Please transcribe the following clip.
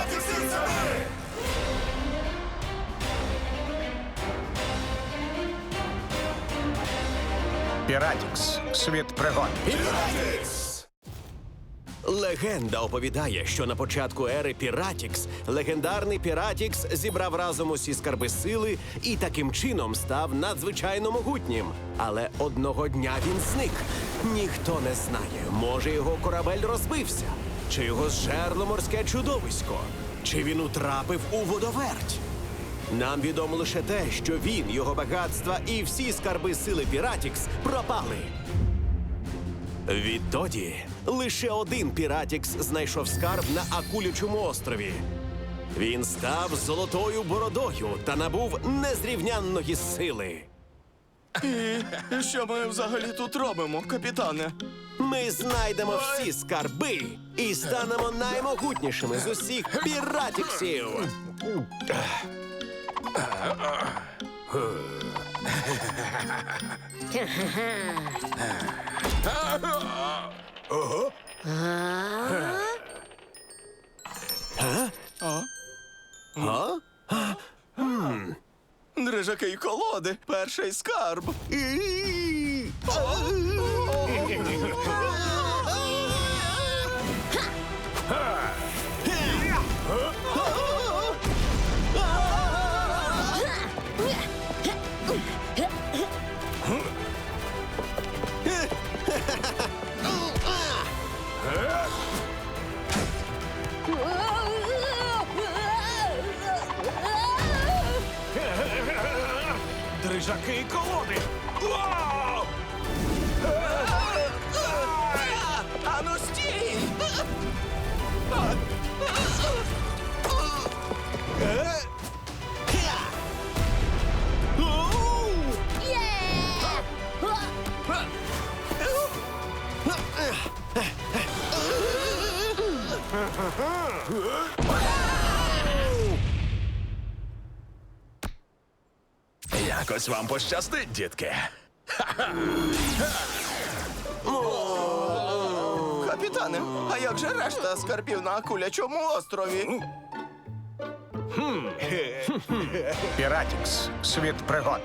Патрик! Піратікс. Світ пригод. Піратікс! Легенда оповідає, що на початку ери Піратікс легендарний Піратікс зібрав разом усі скарби сили і таким чином став надзвичайно могутнім. Але одного дня він зник. Ніхто не знає, може його корабель розбився чи його зжерло морське чудовисько, чи він утрапив у водоверть. Нам відомо лише те, що він, його багатства і всі скарби сили Піратікс пропали. Відтоді лише один Піратікс знайшов скарб на Акулячому острові. Він став золотою бородою та набув незрівнянної сили. Що ми взагалі тут робимо, капітане? Ми знайдемо всі скарби і станемо наймогутнішими з усіх піратіксів. Дрижаки й колоди, перший скарб. Дрижаки і колоди. Ану стій! Якось вам пощастить, дітки. Капітане, а як же решта скарбів на Акулячому острові? Піратікс. Світ пригод.